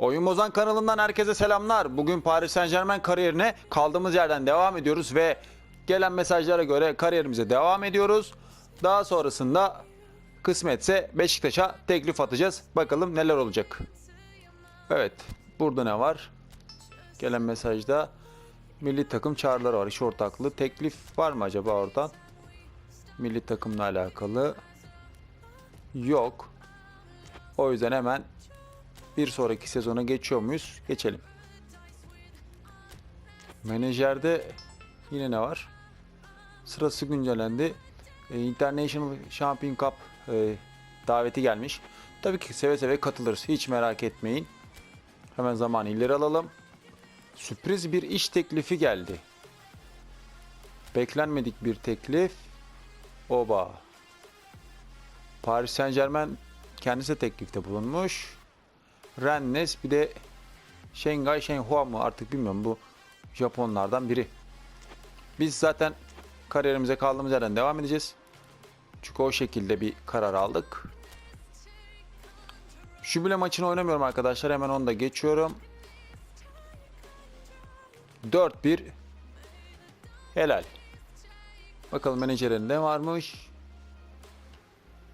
Oyun Bozan kanalından herkese selamlar. Bugün Paris Saint Germain kariyerine kaldığımız yerden devam ediyoruz ve gelen mesajlara göre kariyerimize devam ediyoruz. Daha sonrasında kısmetse Beşiktaş'a teklif atacağız. Bakalım neler olacak. Evet, burada ne var? Gelen mesajda milli takım çağrıları var. İş ortaklığı. Teklif var mı acaba oradan? Milli takımla alakalı. Yok. O yüzden hemen bir sonraki sezona geçiyor muyuz? Geçelim. Menajerde yine ne var? Sırası güncellendi. E, International Champion Cup e, daveti gelmiş. Tabii ki seve seve katılırız. Hiç merak etmeyin. Hemen zaman ileri alalım. Sürpriz bir iş teklifi geldi. Beklenmedik bir teklif. Oba. Paris Saint Germain kendisi teklifte bulunmuş. Rennes bir de Shanghai Shenhua mı artık bilmiyorum bu Japonlardan biri. Biz zaten kariyerimize kaldığımız yerden devam edeceğiz. Çünkü o şekilde bir karar aldık. Jubile maçını oynamıyorum arkadaşlar. Hemen onu da geçiyorum. 4-1 Helal. Bakalım menajerin ne varmış?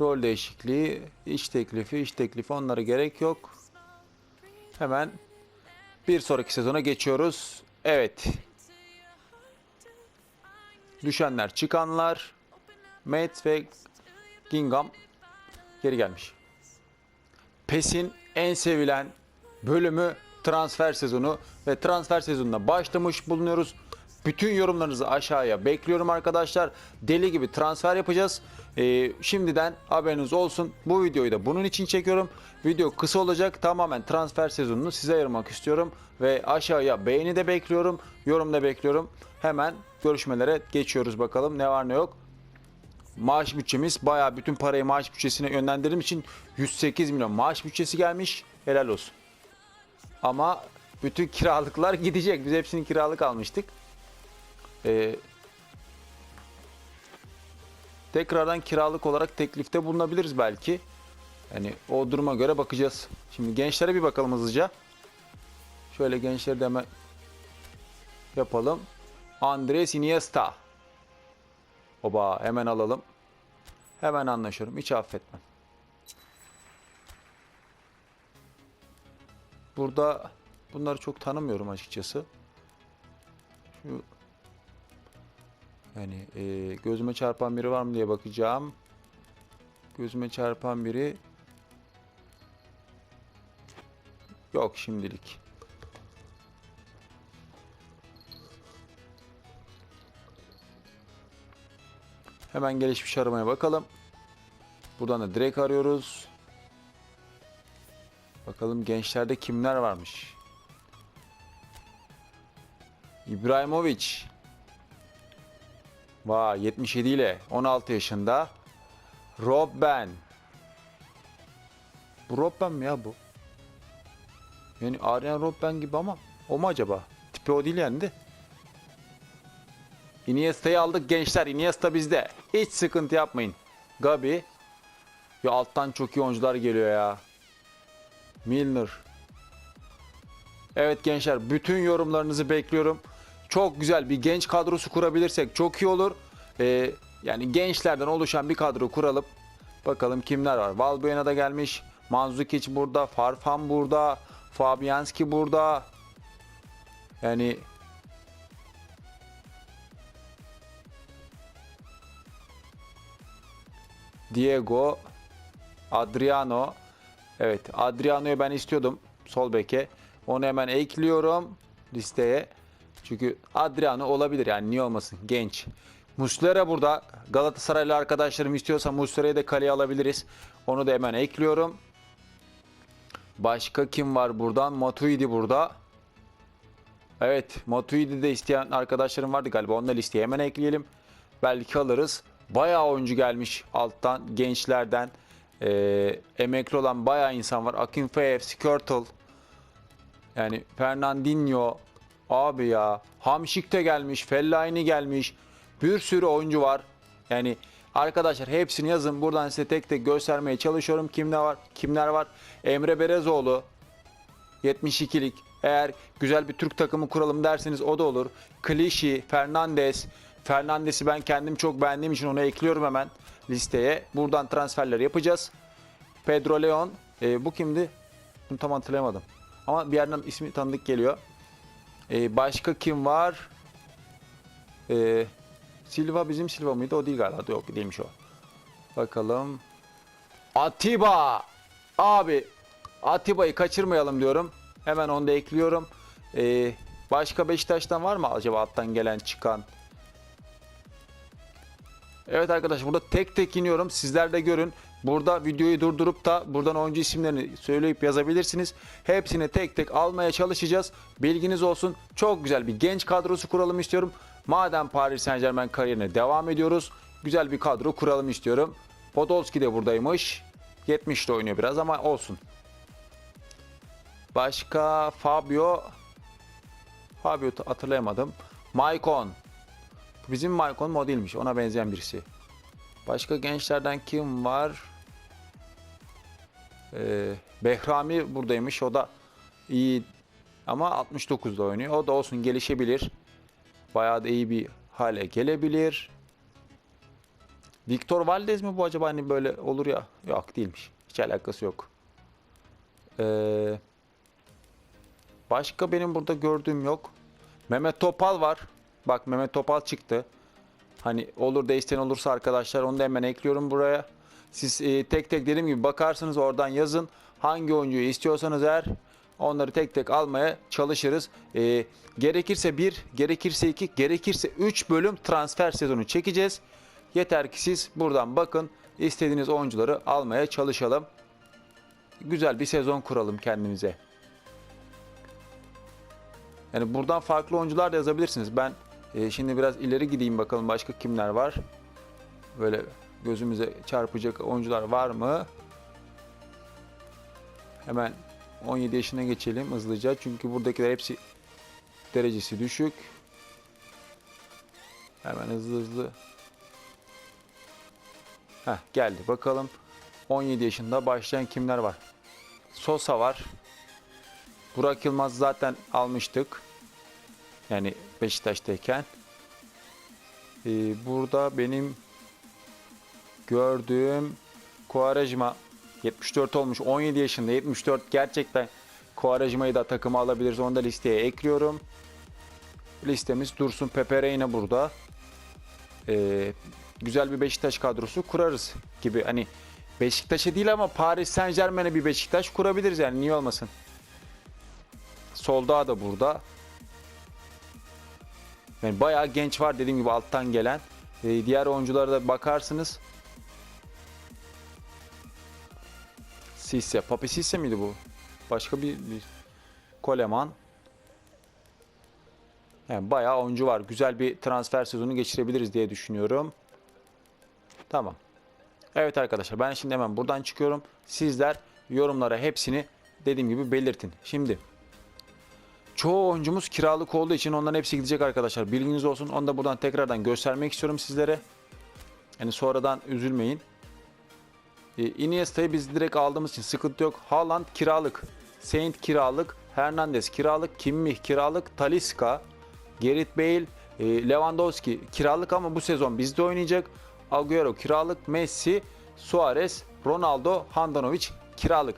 Rol değişikliği, iş teklifi, iş teklifi onlara gerek yok. Hemen bir sonraki sezona geçiyoruz. Evet. Düşenler, çıkanlar. Matt ve Gingham geri gelmiş. PES'in en sevilen bölümü transfer sezonu ve transfer sezonuna başlamış bulunuyoruz. Bütün yorumlarınızı aşağıya bekliyorum arkadaşlar. Deli gibi transfer yapacağız. Ee, şimdiden haberiniz olsun. Bu videoyu da bunun için çekiyorum. Video kısa olacak. Tamamen transfer sezonunu size ayırmak istiyorum. Ve aşağıya beğeni de bekliyorum. Yorum da bekliyorum. Hemen görüşmelere geçiyoruz bakalım. Ne var ne yok. Maaş bütçemiz bayağı bütün parayı maaş bütçesine yönlendirdiğim için 108 milyon maaş bütçesi gelmiş. Helal olsun. Ama bütün kiralıklar gidecek. Biz hepsini kiralık almıştık. Ee, tekrardan kiralık olarak teklifte bulunabiliriz belki. Yani o duruma göre bakacağız. Şimdi gençlere bir bakalım hızlıca. Şöyle gençleri de hemen yapalım. Andres Iniesta. Oba hemen alalım. Hemen anlaşıyorum. Hiç affetmem. Burada bunları çok tanımıyorum açıkçası. Şu yani e, gözüme çarpan biri var mı diye bakacağım. Gözüme çarpan biri yok şimdilik. Hemen gelişmiş aramaya bakalım. Buradan da direkt arıyoruz. Bakalım gençlerde kimler varmış. İbrahimovic. Vay 77 ile 16 yaşında. Robben. Bu Robben mi ya bu? Yani Arjen Robben gibi ama o mu acaba? Tipi o değil yani de. Iniesta'yı aldık gençler. Iniesta bizde. Hiç sıkıntı yapmayın. Gabi. Ya alttan çok iyi oyuncular geliyor ya. Milner. Evet gençler bütün yorumlarınızı bekliyorum. Çok güzel bir genç kadrosu kurabilirsek çok iyi olur. Ee, yani gençlerden oluşan bir kadro kuralım. Bakalım kimler var. Valbuena da gelmiş. Mandzukic burada. Farfan burada. Fabianski burada. Yani Diego, Adriano. Evet, Adriano'yu ben istiyordum sol beke. Onu hemen ekliyorum listeye. Çünkü Adriano olabilir yani niye olmasın genç. Muslera burada. Galatasaraylı arkadaşlarım istiyorsa Muslera'yı da kaleye alabiliriz. Onu da hemen ekliyorum. Başka kim var buradan? Matuidi burada. Evet Matuidi de isteyen arkadaşlarım vardı galiba. Onu da listeye hemen ekleyelim. Belki alırız. Bayağı oyuncu gelmiş alttan gençlerden. Ee, emekli olan bayağı insan var. Akinfeev, Skirtle. Yani Fernandinho. Abi ya. Hamşik de gelmiş. Fellaini gelmiş. Bir sürü oyuncu var. Yani arkadaşlar hepsini yazın. Buradan size tek tek göstermeye çalışıyorum. Kimler var? Kimler var? Emre Berezoğlu. 72'lik. Eğer güzel bir Türk takımı kuralım derseniz o da olur. Klişi, Fernandes. Fernandes'i ben kendim çok beğendiğim için onu ekliyorum hemen listeye. Buradan transferler yapacağız. Pedro Leon. E, bu kimdi? Bunu tam hatırlayamadım. Ama bir yerden ismi tanıdık geliyor. E, başka kim var? E, Silva bizim Silva mıydı? O değil galiba. Yok değilmiş o. Bakalım. Atiba. Abi Atiba'yı kaçırmayalım diyorum. Hemen onu da ekliyorum. E, başka Beşiktaş'tan var mı acaba alttan gelen çıkan? Evet arkadaşlar burada tek tek iniyorum. Sizler de görün. Burada videoyu durdurup da buradan oyuncu isimlerini söyleyip yazabilirsiniz. Hepsini tek tek almaya çalışacağız. Bilginiz olsun. Çok güzel bir genç kadrosu kuralım istiyorum. Madem Paris Saint Germain kariyerine devam ediyoruz. Güzel bir kadro kuralım istiyorum. Podolski de buradaymış. 70'te oynuyor biraz ama olsun. Başka Fabio Fabio hatırlayamadım. Maicon. Bizim Maicon değilmiş. Ona benzeyen birisi. Başka gençlerden kim var? Ee, Behrami buradaymış. O da iyi ama 69'da oynuyor. O da olsun gelişebilir. Bayağı da iyi bir hale gelebilir. Victor Valdez mi bu acaba hani böyle olur ya? Yok değilmiş. Hiç alakası yok. Ee, başka benim burada gördüğüm yok. Mehmet Topal var. Bak Mehmet Topal çıktı. Hani olur isteyen olursa arkadaşlar onu da hemen ekliyorum buraya. Siz e, tek tek dediğim gibi bakarsınız oradan yazın. Hangi oyuncuyu istiyorsanız eğer onları tek tek almaya çalışırız. E, gerekirse bir, gerekirse iki, gerekirse üç bölüm transfer sezonu çekeceğiz. Yeter ki siz buradan bakın istediğiniz oyuncuları almaya çalışalım. Güzel bir sezon kuralım kendimize. Yani buradan farklı oyuncular da yazabilirsiniz. Ben e, şimdi biraz ileri gideyim bakalım başka kimler var. Böyle gözümüze çarpacak oyuncular var mı? Hemen 17 yaşına geçelim hızlıca. Çünkü buradakiler hepsi derecesi düşük. Hemen hızlı hızlı. Heh, geldi bakalım. 17 yaşında başlayan kimler var? Sosa var. Burak Yılmaz zaten almıştık. Yani Beşiktaş'tayken. Ee, burada benim gördüğüm Kuarajma 74 olmuş. 17 yaşında 74 gerçekten Kuarajma'yı da takıma alabiliriz. Onu da listeye ekliyorum. Listemiz Dursun Pepe Reina burada. Ee, güzel bir Beşiktaş kadrosu kurarız gibi. Hani Beşiktaş'a değil ama Paris Saint Germain'e bir Beşiktaş kurabiliriz yani niye olmasın. Solda da burada. Yani bayağı genç var dediğim gibi alttan gelen. Ee, diğer oyunculara da bakarsınız. Sisse. Papi Sisse miydi bu? Başka bir, bir Koleman. Yani bayağı oyuncu var. Güzel bir transfer sezonu geçirebiliriz diye düşünüyorum. Tamam. Evet arkadaşlar ben şimdi hemen buradan çıkıyorum. Sizler yorumlara hepsini dediğim gibi belirtin. Şimdi çoğu oyuncumuz kiralık olduğu için onların hepsi gidecek arkadaşlar. Bilginiz olsun. Onu da buradan tekrardan göstermek istiyorum sizlere. Yani sonradan üzülmeyin. E, Iniesta'yı biz direkt aldığımız için sıkıntı yok. Haaland kiralık. Saint kiralık. Hernandez kiralık. Kimmih kiralık. Talisca. Gerrit Bale. e, Lewandowski kiralık ama bu sezon bizde oynayacak. Agüero kiralık. Messi. Suarez. Ronaldo. Handanovic kiralık.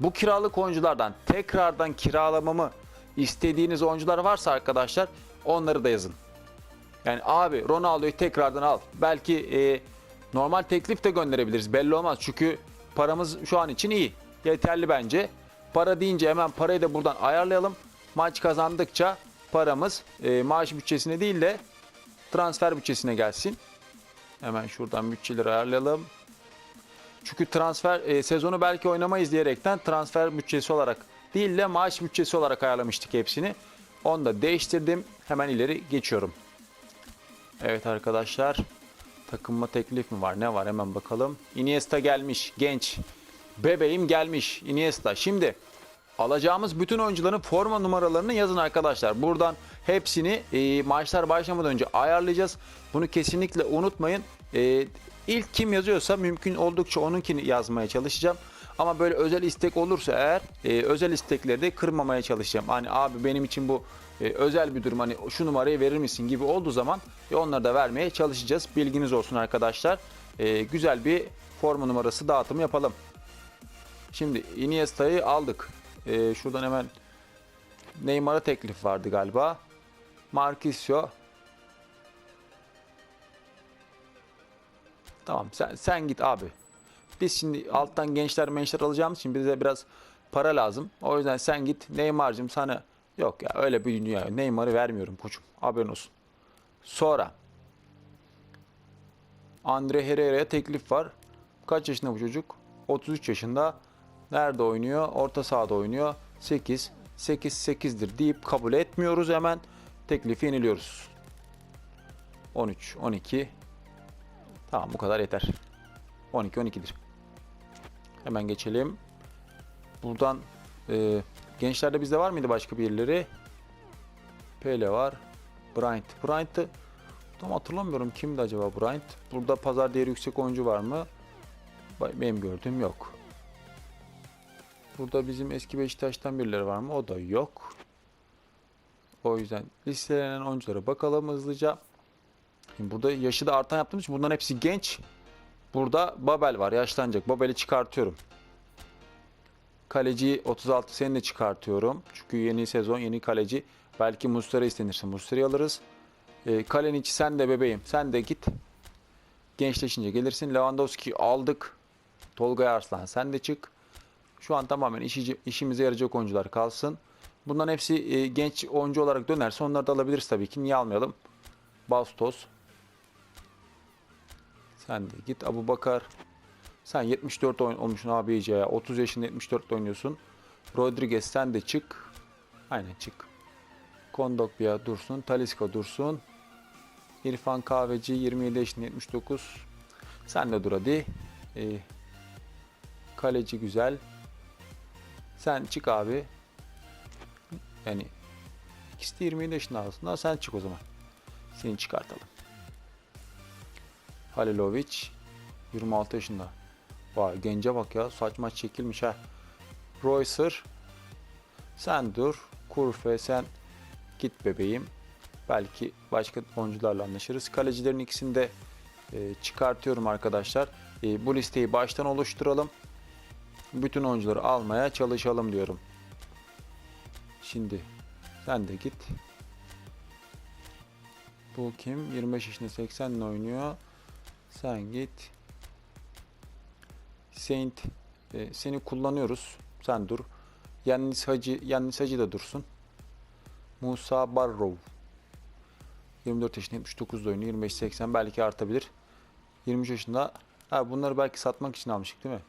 Bu kiralık oyunculardan tekrardan kiralamamı istediğiniz oyuncular varsa arkadaşlar onları da yazın. Yani abi Ronaldo'yu tekrardan al. Belki e, normal teklif de gönderebiliriz. Belli olmaz. Çünkü paramız şu an için iyi. Yeterli bence. Para deyince hemen parayı da buradan ayarlayalım. Maç kazandıkça paramız e, maaş bütçesine değil de transfer bütçesine gelsin. Hemen şuradan bütçeleri ayarlayalım. Çünkü transfer e, sezonu belki oynamayız diyerekten transfer bütçesi olarak değil de maaş bütçesi olarak ayarlamıştık hepsini. Onu da değiştirdim. Hemen ileri geçiyorum. Evet arkadaşlar. Takımma teklif mi var? Ne var? Hemen bakalım. Iniesta gelmiş. Genç. Bebeğim gelmiş. Iniesta. Şimdi alacağımız bütün oyuncuların forma numaralarını yazın arkadaşlar. Buradan hepsini e, maçlar başlamadan önce ayarlayacağız. Bunu kesinlikle unutmayın. E, ilk kim yazıyorsa mümkün oldukça onunkini yazmaya çalışacağım. Ama böyle özel istek olursa eğer e, özel istekleri de kırmamaya çalışacağım. Hani abi benim için bu e, özel durum hani şu numarayı verir misin gibi olduğu zaman e, onları da vermeye çalışacağız. Bilginiz olsun arkadaşlar. E, güzel bir forma numarası dağıtımı yapalım. Şimdi Iniesta'yı aldık. E, şuradan hemen Neymar'a teklif vardı galiba. Marquisio. Tamam sen, sen git abi. Biz şimdi alttan gençler mençler alacağımız için bize biraz para lazım. O yüzden sen git Neymar'cığım sana yok ya öyle bir dünya. Neymar'ı vermiyorum koçum. Haberin olsun. Sonra Andre Herrera'ya teklif var. Kaç yaşında bu çocuk? 33 yaşında. Nerede oynuyor? Orta sahada oynuyor. 8. 8 8'dir deyip kabul etmiyoruz hemen. Teklifi yeniliyoruz. 13, 12. Tamam bu kadar yeter. 12, 12'dir. Hemen geçelim. Buradan e, gençlerde bizde var mıydı başka birileri? Pele var. Bryant. Bryant'ı tam hatırlamıyorum kimdi acaba Bryant. Burada pazar değeri yüksek oyuncu var mı? Benim gördüğüm yok. Burada bizim eski Beşiktaş'tan birileri var mı? O da yok. O yüzden listelenen oyunculara bakalım hızlıca. Şimdi burada yaşı da artan yaptığımız için bunların hepsi genç. Burada Babel var yaşlanacak. Babel'i çıkartıyorum. Kaleci 36 seni de çıkartıyorum. Çünkü yeni sezon yeni kaleci. Belki Mustera istenirse Mustera'yı alırız. E, kalenin içi sen de bebeğim. Sen de git. Gençleşince gelirsin. Lewandowski aldık. Tolga Arslan sen de çık. Şu an tamamen işi, işimize yarayacak oyuncular kalsın. Bunların hepsi e, genç oyuncu olarak dönerse onları da alabiliriz tabii ki. Niye almayalım? Bastos. Sen de git Abu Bakar. Sen 74 oyun olmuşsun ya. 30 yaşında 74 oynuyorsun. Rodriguez sen de çık. Aynen çık. Kondogbia dursun. Talisca dursun. İrfan Kahveci 27 yaşında 79. Sen de dur hadi. Ee, kaleci güzel. Sen çık abi. Yani ikisi de 27 yaşında aslında. Sen çık o zaman. Seni çıkartalım. Halilovic 26 yaşında. Vay gence bak ya saç maç çekilmiş ha. Roycer sen dur. Kurfe sen git bebeğim. Belki başka oyuncularla anlaşırız. Kalecilerin ikisini de e, çıkartıyorum arkadaşlar. E, bu listeyi baştan oluşturalım. Bütün oyuncuları almaya çalışalım diyorum. Şimdi sen de git. Bu kim? 25 yaşında 80 ile oynuyor. Sen git. Saint e, seni kullanıyoruz. Sen dur. Yannis Hacı, Yannis Hacı da dursun. Musa Barrow. 24 yaşında 79 oynuyor. 25-80 belki artabilir. 23 yaşında. Ha, bunları belki satmak için almıştık değil mi?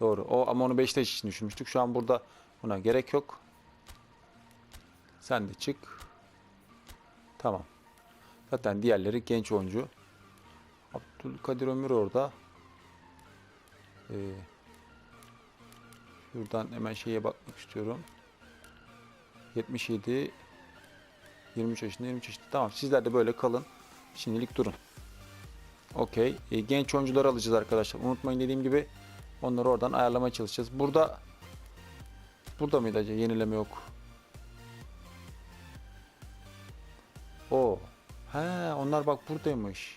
Doğru. O ama onu Beşiktaş için düşünmüştük. Şu an burada buna gerek yok. Sen de çık. Tamam. Zaten diğerleri genç oyuncu. Abdülkadir Ömür orada. Ee, şuradan hemen şeye bakmak istiyorum. 77 23 yaşında 23 yaşında. Tamam sizler de böyle kalın. Şimdilik durun. Okey. Ee, genç oyuncuları alacağız arkadaşlar. Unutmayın dediğim gibi onları oradan ayarlamaya çalışacağız. Burada burada mıydı acaba? Yenileme yok. O. He, onlar bak buradaymış.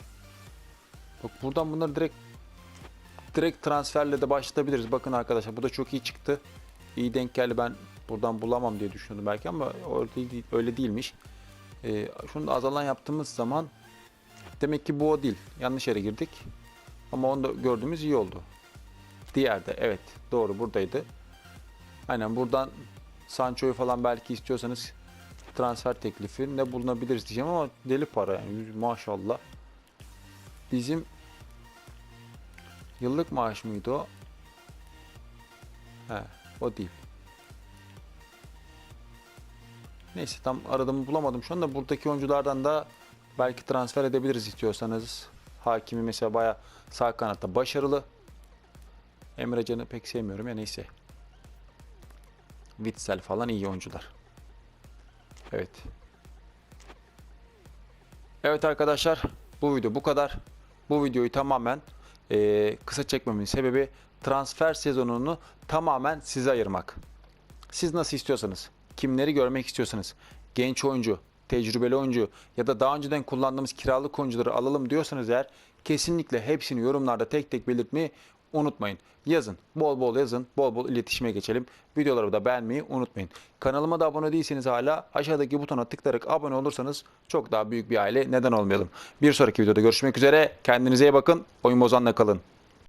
Bak buradan bunları direkt direkt transferle de başlatabiliriz. Bakın arkadaşlar bu da çok iyi çıktı. İyi denk geldi ben buradan bulamam diye düşünüyordum belki ama öyle, değil, öyle değilmiş. Ee, şunu da azalan yaptığımız zaman demek ki bu o değil. Yanlış yere girdik. Ama onu da gördüğümüz iyi oldu. Diğerde evet doğru buradaydı. Aynen buradan Sancho'yu falan belki istiyorsanız transfer teklifi ne bulunabiliriz diyeceğim ama deli para yani maşallah. Bizim yıllık maaş mıydı o? He, o değil. Neyse tam aradığımı bulamadım şu anda. Buradaki oyunculardan da belki transfer edebiliriz istiyorsanız. Hakimi mesela baya sağ kanatta başarılı. Emre Can'ı pek sevmiyorum ya neyse. Witsel falan iyi oyuncular. Evet. Evet arkadaşlar bu video bu kadar. Bu videoyu tamamen eee, kısa çekmemin sebebi transfer sezonunu tamamen size ayırmak. Siz nasıl istiyorsanız, kimleri görmek istiyorsanız, genç oyuncu, tecrübeli oyuncu ya da daha önceden kullandığımız kiralık oyuncuları alalım diyorsanız eğer kesinlikle hepsini yorumlarda tek tek belirtmeyi unutmayın. Yazın, bol bol yazın, bol bol iletişime geçelim. Videoları da beğenmeyi unutmayın. Kanalıma da abone değilseniz hala aşağıdaki butona tıklayarak abone olursanız çok daha büyük bir aile neden olmayalım. Bir sonraki videoda görüşmek üzere. Kendinize iyi bakın. Oyun bozanla kalın.